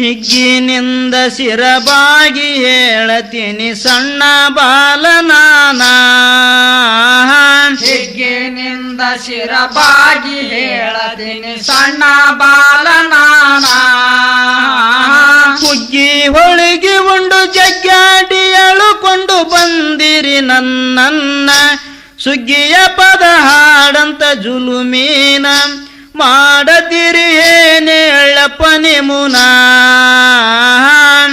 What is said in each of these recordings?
ಹಿಗ್ಗಿನಿಂದ ಸಿರಬಾಗಿ ಹೇಳತೀನಿ ಸಣ್ಣ ಬಾಲನಾನ. ಹಿಗ್ಗಿನಿಂದ ಸಿರಬಾಗಿ ಹೇಳತೀನಿ ಸಣ್ಣ ಬಾಲನಾನ. ಹುಗ್ಗಿ ಹೊಳಿಗೆ ಉಂಡು ಜಗ್ಗಾಡಿ ಅಳುಕೊಂಡು ಬಂದಿರಿ ನನ್ನನ್ನ. ಸುಗ್ಗಿಯ ಪದ ಹಾಡಂತ ಜುಲುಮೀನ. ಮಾಡದಿರಿ ಏನೇಳಪ್ಪ ನಿಮುನ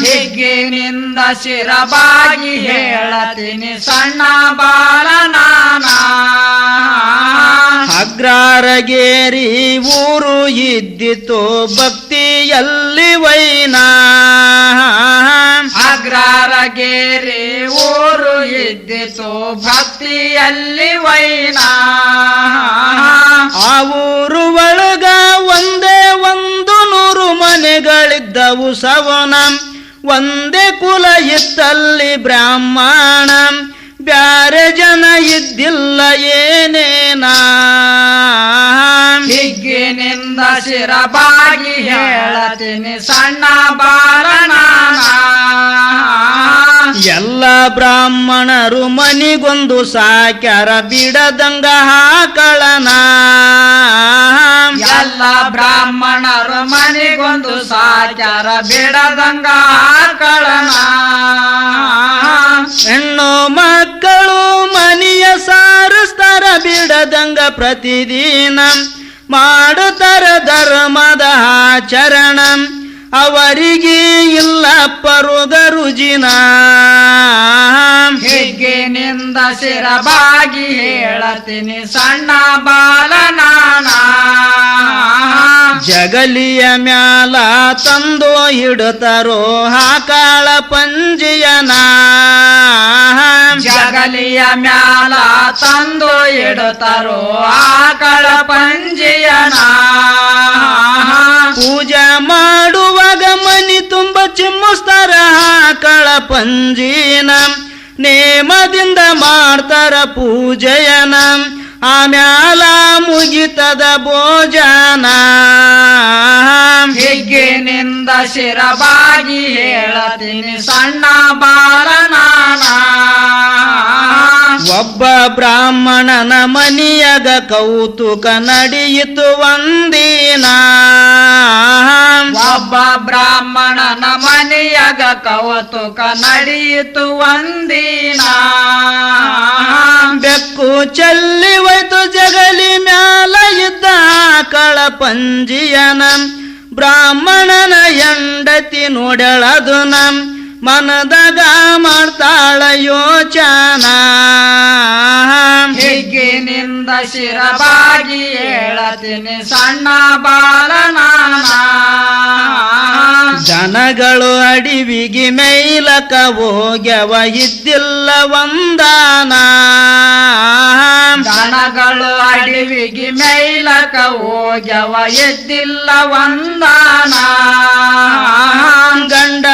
ಹಿಗ್ಗಿನಿಂದ ಶಿರಬಾಗಿ ಹೇಳತೀನಿ ಸಣ್ಣ ಬಾಲನಾನ ಅಗ್ರಾರಗೇರಿ ಊರು ಇದ್ದಿತು ಭಕ್ತಿಯಲ್ಲಿ ವೈನಾ. ಅಗ್ರಾರಗೇರಿ ಊರು ಇದ್ದಿತು ಭಕ್ತಿಯಲ್ಲಿ ವೈನಾ. ಮನೆಗಳಿದ್ದವು ಸವನ. ಒಂದೇ ಕುಲ ಇತ್ತಲ್ಲಿ ಬ್ರಾಹ್ಮಣ. ಬ್ಯಾರೆ ಜನ ಇದ್ದಿಲ್ಲ ಏನೇನಾ. ಹಿಗ್ಗಿನಿಂದ ಶಿರಬಾಗಿ ಹೇಳತೀನಿ ಸಣ್ಣ ಬಾಲನಾನ. ಎಲ್ಲ ಬ್ರಾಹ್ಮಣರು ಮನಿಗೊಂದು ಸಾಕ್ಯಾರ ಬಿಡದಂಗ ಹಾಕಳನ ಎಲ್ಲ ಬ್ರಾಹ್ಮಣರು ಮನಿಗೊಂದು ಸಾಕ್ಯಾರ ಬಿಡದಂಗ ಹಾಕಳನ ಹೆಣ್ಣು ಮಕ್ಕಳು ಮನಿಯ ಸಾರಸ್ತಾರ ಬಿಡದಂಗ ಪ್ರತಿದಿನ ಮಾಡುತ್ತರ ಧರ್ಮದ ಆಚರಣ. ಅವರಿಗೆ ಇಲ್ಲ ಪರುದ ರುಜಿನ. ಹಿಗ್ಗಿನಿಂದ ಶಿರಬಾಗಿ ಹೇಳತೀನಿ ಸಣ್ಣ ಬಾಲನಾನ. ಜಗಲಿಯ ಮ್ಯಾಲ ತಂದು ಇಡುತ್ತಾರೋ ಹಾಕಾಳ ಪಂಜಿಯನ. ಜಗಲಿಯ ಮ್ಯಾಲ ತಂದು ಇಡುತ್ತರೋ ಆಕಳ ಪಂಜಿಯನ. ಪೂಜೆ ಮಾಡುವಾಗ ಮನಿ ತುಂಬ ಚಿಮ್ಮಿಸ್ತಾರ ಕಳ ಪಂಜಿನ. ನೇಮದಿಂದ ಮಾಡ್ತಾರ ಪೂಜೆಯನ. ಆಮ್ಯಾಲ ಮುಗಿತದ ಭೋಜನ. ಹಿಗ್ಗಿನಿಂದ ಶಿರಬಾಗಿ ಹೇಳತೀನಿ ಸಣ್ಣ ಬಾಲನಾನ. ಒಬ್ಬ ಬ್ರಾಹ್ಮಣನ ಮನಿಯಗ ಕೌತುಕ ನಡೆಯಿತು ಒಂದಿನ. ಒಬ್ಬ ಬ್ರಾಹ್ಮಣನ ಮನೆಯಾಗ ಕವತುಕ ನಡೆಯಿತು ಒಂದಿನ. ಬೆಕ್ಕು ಚೆಲ್ಲಿ ಹೋಯ್ತು ಜಗಲಿ ಮ್ಯಾಲ ಇದ್ದ ಕಳ ಪಂಜಿಯನ. ಬ್ರಾಹ್ಮಣನ ಎಂಡತಿ ನೋಡಳದು ನಮ್ ಮನದಾಗ ಮಾಡ್ತಾಳ ಯೋಚನ ಹಿಗ್ಗಿನಿಂದ ಶಿರಬಾಗಿ ಹೇಳತೀನಿ ಸಣ್ಣ ಬಾಲನಾನ. ಜನಗಳು ಅಡಿವಿಗೆ ಮೇಲಕ ಹೋಗ್ಯವ ಇದ್ದಿಲ್ಲ ಒಂದಾನ ಜನಗಳು ಅಡಿವಿಗೆ ಮೇಲಕ ಹೋಗ್ಯವ ಎದ್ದಿಲ್ಲ ಒಂದಾನ ಗಂಡ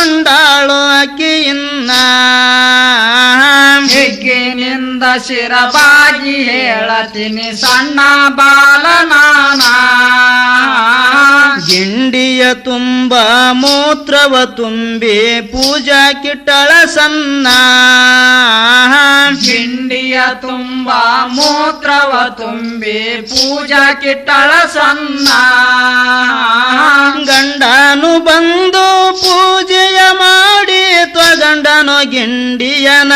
Mm-hmm. ಶಿರಬಾಗಿ ಹೇಳತೀನಿ ಸಣ್ಣ ಬಾಲನಾನ. ಗಿಂಡಿಯ ತುಂಬ ಮೂತ್ರವ ತುಂಬಿ ಪೂಜಾ ಕಿಟ್ಟಳ ಸನ್ನ. ಗಿಂಡಿಯ ತುಂಬ ಮೂತ್ರವ ತುಂಬಿ ಪೂಜಾ ಕಿಟ್ಟಳ ಸಣ್ಣ ಗಂಡನು ಬಂದು ಪೂಜೆಯ ಮಾಡಿ ತ್ವಗಂಡನು ಗಿಂಡಿಯನ.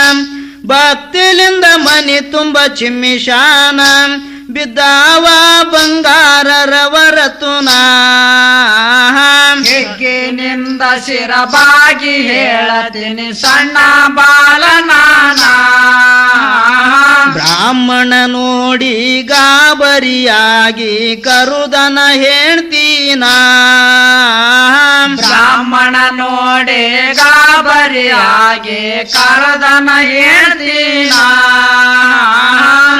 ಭಕ್ತಿಲಿಂದ ಮನಿ ತುಂಬ ಚಿಮ್ಮಿಶಾನ. ಬಿದ್ದಾವ ಬಂಗಾರರ ವರತುನ ಹೆಗ್ಗಿನಿಂದ ಶಿರಬಾಗಿ ಹೇಳತೀನಿ ಸಣ್ಣ ಬಾಲನಾನ ಬ್ರಾಹ್ಮಣ ನೋಡಿ ಗಾಬರಿಯಾಗಿ ಕರುದನ ಹೇಳ್ತೀನ ಬ್ರಾಹ್ಮಣ ನೋಡಿ ಗಾಬರಿಯಾಗಿ ಕರುದನ ಹೇಳ್ತೀನ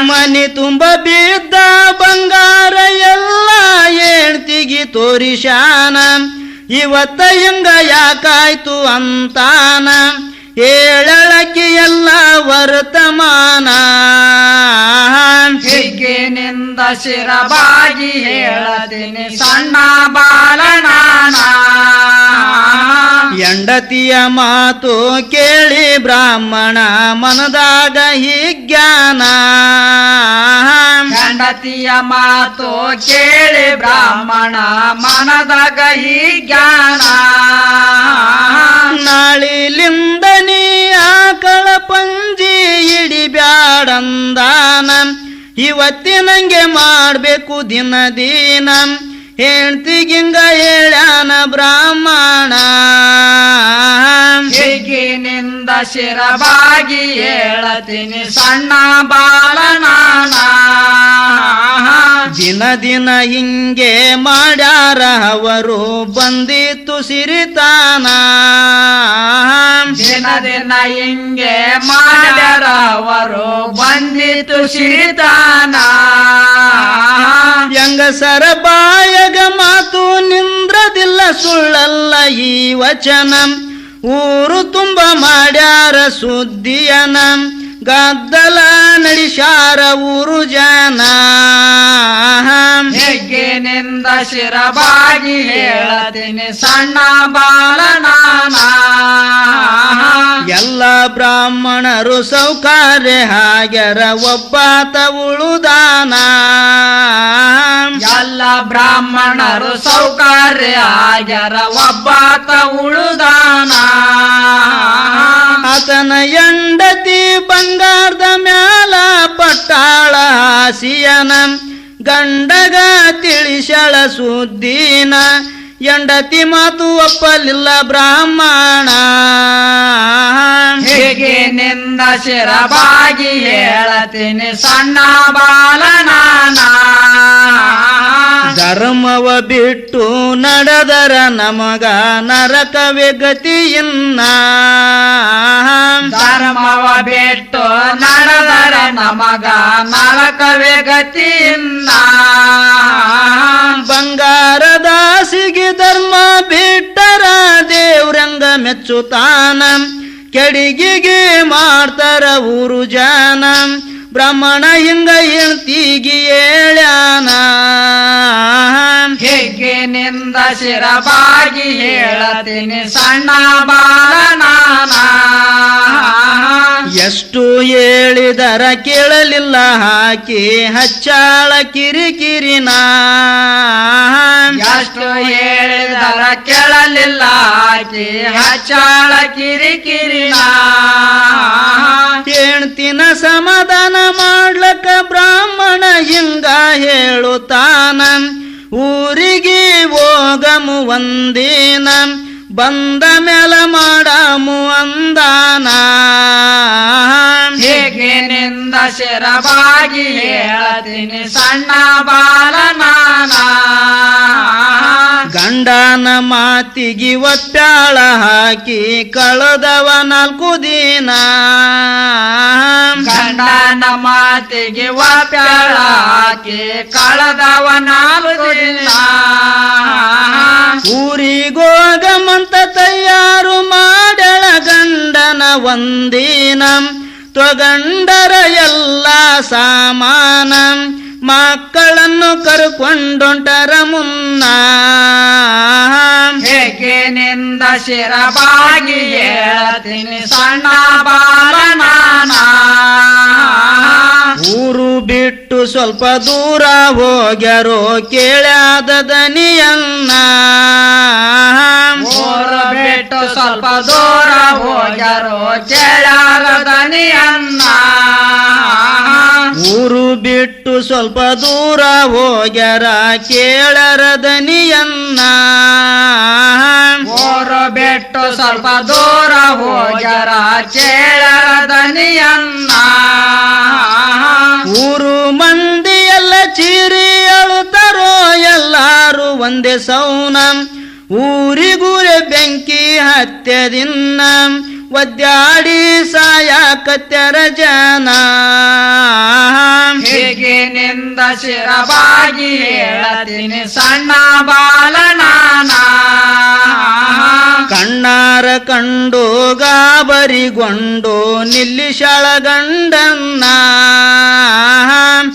ಮನೆ ತುಂಬ ಬಿದ್ದ ಬಂಗಾರ ಎಲ್ಲ ಹೇಳ್ತಿಗಿ ತೋರಿಶಾನ ಇವತ್ತ ಹಿಂಗ ಯಾಕಾಯ್ತು ಅಂತಾನ. ಹೇಳಳಕ್ಕೆ ವರ್ತಮಾನ. ಹಿಗ್ಗಿನಿಂದ ಶಿರಬಾಗಿ ಹೇಳದಿನಿ ಸಣ್ಣ ಬಾಲನಾನ. ಎಂಡತಿಯ ಮಾತು ಕೇಳಿ ಬ್ರಾಹ್ಮಣ ಮನದಾಗ ಹಿಜ್ಞಾನ ಹೆಂಡತಿಯ ಮಾತು ಕೇಳಿ ಬ್ರಾಹ್ಮಣ ಮನದಾಗ ಈ ಜ್ಞಾನ. ನಾಳಿಲಿಂದ ನೀ ಆಕಳ ಪಂಜಿ ಹಿಡಿಬ್ಯಾಡಂದಾನ. ಇವತ್ತಿನಂಗೆ ಮಾಡಬೇಕು ದಿನ ದಿನ. ಹೆಣ್ತಿಗಿಂಗ ಹೇಳ್ಯಾನ ಬ್ರಾಹ್ಮಣ ಹಿಗ್ಗಿನಿಂದ ಶಿರಬಾಗಿ ಹೇಳತೀನಿ ಸಣ್ಣ ಬಾಲನಾನ. ದಿನ ದಿನ ಹಿಂಗೆ ಮಾಡ್ಯಾರ ಅವರು ಬಂದಿತ್ತು ಸಿರಿತಾನ. ದಿನ ದಿನ ಹಿಂಗೆ ಮಾಡ್ಯಾರ ಅವರು ಬಂದಿತು ಸಿರಿತಾನ. ಹೆಂಗಸರ ಬಾಯಗ ಮಾತು ನಿಂದ್ರದಿಲ್ಲ ಸುಳ್ಳಲ್ಲ ಈ ವಚನ. ಊರು ತುಂಬ ಮಾಡ್ಯಾರ ಸುದ್ದಿಯನ. ಗದ್ದಲ ನಡಿಶಾರ ಊರು ಜನ. ಹೆಗ್ಗೆನಿಂದ ಶಿರಬಾಗಿ ಹೇಳತೀನಿ ಸಣ್ಣ ಬಾಲನಾನ ಎಲ್ಲ ಬ್ರಾಹ್ಮಣರು ಸೌಕರ್ಯ ಹಾಗ್ಯರ ಒಬ್ಬಾತ ಉಳುದಾನ. ಎಲ್ಲ ಬ್ರಾಹ್ಮಣರು ಸೌಕಾರ್ಯ ಆಗ್ಯಾರ ಒಬ್ಬಾತ ಉಳುದಾನ. ಆತನ ಎಂಡತಿ ಬಂಗಾರದ ಮ್ಯಾಲ ಪಟ್ಟಾಳ ಹಾಸಿಯನ, ಗಂಡಗ ತಿಳಿಸಳ ಸುದ್ದೀನ ಎಂಡತಿ ಮಾತು ಒಪ್ಪಲಿಲ್ಲ ಬ್ರಾಹ್ಮಣ. ಹೇಗೆ ನಿನ್ನ ಶಿರಬಾಗಿ ಹೇಳತೀನಿ ಸಣ್ಣ ಬಾಲನಾನ ಧರ್ಮವ ಬಿಟ್ಟು ನಡೆದರ ನಮಗ ನರಕವೇ ಗತಿಯನ್ನ. ಧರ್ಮವ ಬಿಟ್ಟು ನಡೆದರ ನಮಗ ನರಕವೇ ಗತಿಯನ್ನ. ಬಂಗಾರದಾಸಿಗೆ ಧರ್ಮ ಬಿಟ್ಟರ ದೇವ್ರಂಗ ಮೆಚ್ಚುತ್ತಾನ ಕೆಡಿಗಿಗೆ ಮಾಡ್ತಾರ ಊರು ಜನ. ಬ್ರಾಹ್ಮಣ ಹಿಂಗ ಹೇಳ್ತೀಗಿ ಹೇಳ್ಯಾನ? ಹೇಗಿನಿಂದ ಶಿರಬಾಗಿ ಹೇಳತೀನಿ ಸಣ್ಣ ಬಾಲನಾನ ಎಷ್ಟು ಹೇಳಿದರ ಕೇಳಲಿಲ್ಲ ಹಾಕಿ ಹಚ್ಚಾಳ ಕಿರಿಕಿರಿನ. ಎಷ್ಟು ಹೇಳಿದರ ಕೇಳಲಿಲ್ಲ ಹಾಕಿ ಹಚ್ಚಾಳ ಕಿರಿಕಿರಿನ. ಹೆಣ್ತಿನ ಸಮಾಧಾನ ಮಾಡ್ಲಕ್ಕ ಬ್ರಾಹ್ಮಣ ಹಿಂಗ ಹೇಳುತ್ತಾನ. ಊರಿಗೆ ಹೋಗಮು ಒಂದಿನ, ಬಂದ ಮೇಲ ಮಾಡಮು ಅಂದಾನ. ಹೇಗಿನಿಂದ ಶಿರವಾಗಿ ಹೇಳತೀನಿ ಸಣ್ಣ ಬಾಲನಾನ. ಗಂಡನ ಮಾತಿಗಿ ಒತ್ತಾಳ ಹಾಕಿ ಕಳೆದವ ನಾಲ್ಕು ದಿನ. ಗಂಡನ ಮಾತಿಗೆ ಒತ್ತಾಳ ಹಾಕಿ ಕಳೆದವ ನಾಲ್ಕು ದಿನ. ಊರಿಗೋಗಮಂತ ತಯಾರು ಮಾಡಳ ಗಂಡನ ಒಂದಿನ. ತೊಗಂಡರ ಎಲ್ಲ ಸಾಮಾನ. ಮಕ್ಕಳನ್ನು ಕರುಕೊಂಡೊಂಟರ ಮುನ್ನ. ಹೇಗಿನಿಂದ ಶಿರಬಾಗಿ ಹೇಳತೀನಿ ಸಣ್ಣ ಬಾಲನಾನ. ಊರು ಬಿಟ್ಟು ಸ್ವಲ್ಪ ದೂರ ಹೋಗ್ಯಾರೋ ಕೇಳ್ಯಾದ ದನಿಯನ್ನ ಊರು ಬಿಟ್ಟು ಸ್ವಲ್ಪ ದೂರ ಹೋಗ್ಯಾರೋ ಕೇಳ್ಯಾದ ದನಿಯನ್ನ ಊರು ಬಿಟ್ಟು ಸ್ವಲ್ಪ ದೂರ ಹೋಗ್ಯಾರ ಕೇಳರ ದನಿಯನ್ನ. ಊರು ಬಿಟ್ಟು ಸ್ವಲ್ಪ ದೂರ ಹೋಗ್ಯಾರ ಕೇಳರ ದನಿಯನ್ನ. ಊರು ಮಂದಿ ಎಲ್ಲ ಚೀರಿ ಅಳುತ್ತಾರೋ ಎಲ್ಲಾರು ಒಂದೇ ಸೌನ. ಊರಿಗೂರೆ ಬೆಂಕಿ ಹತ್ಯದಿನ್ನ. ಒದ್ದಾಡಿ ಸಾಯಕತ್ಯರ ಜನ ಹೇಗಿನಿಂದ ಶಿರಬಾಗಿ ಹೇಳತೀನಿ ಸಣ್ಣ ಬಾಲನಾನ. ಕಣ್ಣಾರ ಕಂಡು ಗಾಬರಿಗೊಂಡು ನಿಲ್ಲಿಶಳ ಗಂಡನ್ನ.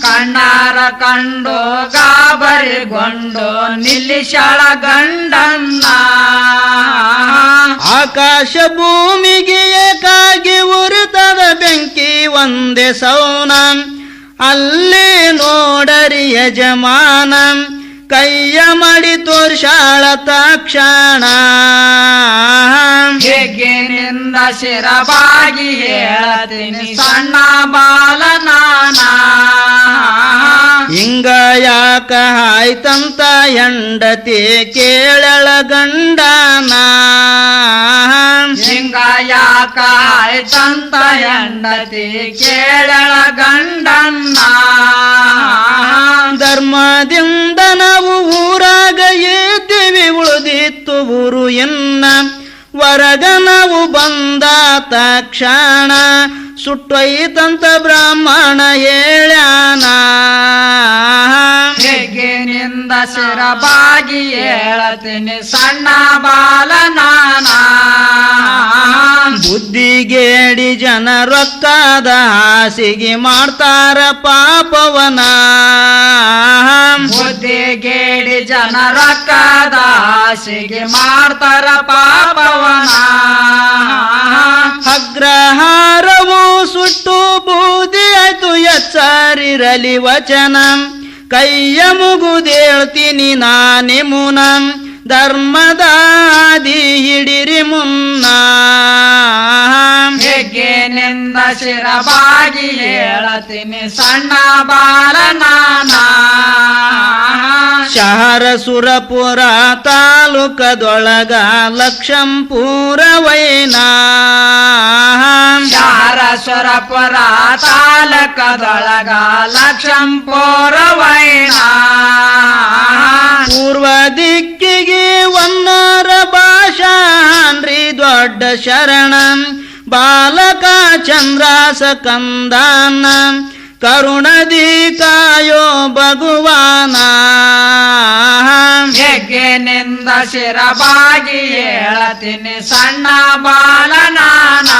ಕಣ್ಣಾರ ಕಂಡು ಗಾಬರಿಗೊಂಡು ನಿಲ್ಲಿಶಳ ಗಂಡನ್ನ. ಆಕಾಶ ಭೂಮಿಗೆ ಏಕಾಗಿ ಉರುತದ ಬೆಂಕಿ ಒಂದೇ ಸೌನ ಅಲ್ಲಿ ನೋಡರಿ ಯಜಮಾನ ಕೈಯ ಮಾಡಿ ತೋರ್ಷಾಳ ತಕ್ಷಣ. ಹೆಗ್ಗಿನಿಂದ ಶಿರಬಾಗಿ ಹೇಳತೀನಿ ಸಣ್ಣ ಬಾಲನಾನ ಯಾಕ ಆಯ್ತಂತ ಹೆಂಡತಿ ಕೇಳಳ ಗಂಡನ ಹಿಂಗ ಯಾಕ ಆಯ್ತಂತ ಹೆಂಡತಿ ಕೇಳಳ ಗಂಡನ್ನ ಧರ್ಮದಿಂದ ನಾವು ಊರಾಗ ಇದ್ದೀವಿ ಉಳಿದಿತ್ತು ಊರು ಎನ್ನ ಹೊರಗ ನಾವು ಬಂದ ತಕ್ಷಣ ಸುಟ್ಟೊಯ್ತಂತ ಬ್ರಾಹ್ಮಣ ಹೇಳ್ಯಾನ. ಹೆಗ್ಗಿನಿಂದ ಶಿರಬಾಗಿ ಹೇಳತೀನಿ ಸಣ್ಣ ಬಾಲನಾನ. ಬುದ್ಧಿಗೇಡಿ ಜನ ರೊಕ್ಕದ ಹಾಸಿಗೆ ಮಾಡ್ತಾರ ಪಾಪವನ. ಬುದ್ಧಿಗೇಡಿ ಜನ ರೊಕ್ಕದ ಹಾಸಿಗೆ ಮಾಡ್ತಾರ ಪಾಪವನ. ಅಗ್ರಹಾರವು ಸುಟ್ಟು ಬೂದಿ ಆಯ್ತು ಎಚ್ಚರಿರಲಿ ವಚನ. ಕೈಯ ಮುಗುದೇಳ್ತೀನಿ ನಾನೇ ಮುನ. ಧರ್ಮದಾದಿ ಹಿಡಿರಿ ಮುನ್ನ ಹೆಗ್ಗಿನಿಂದ ಶಿರಬಾಗಿ ಹೇಳತೀನಿ ಸಣ್ಣ ಬಾಲನಾನ ಶಹರ ಸುರಪುರ ತಾಲೂಕದೊಳಗ ಲಕ್ಷಂಪುರ ವೈನಾ. ಶಹರಸುರಪುರ ತಾಲೂಕದೊಳಗ ಲಕ್ಷಂಪುರ ವೈನ. ಪೂರ್ವ ದಿಕ್ಕಿಗೆ ಒನ್ನರ ಭಾಷಾನ್ರಿ ದೊಡ್ಡ ಶರಣ ಬಾಲಕ ಚಂದ್ರ ಕಂದಾನ. ಕರುಣದಿ ಕಾಯೋ ಭಗವಾನ. ಹೆಗ್ಗೆನಿಂದ ಶಿರಬಾಗಿ ಹೇಳತೀನಿ ಸಣ್ಣ ಬಾಲನಾನ.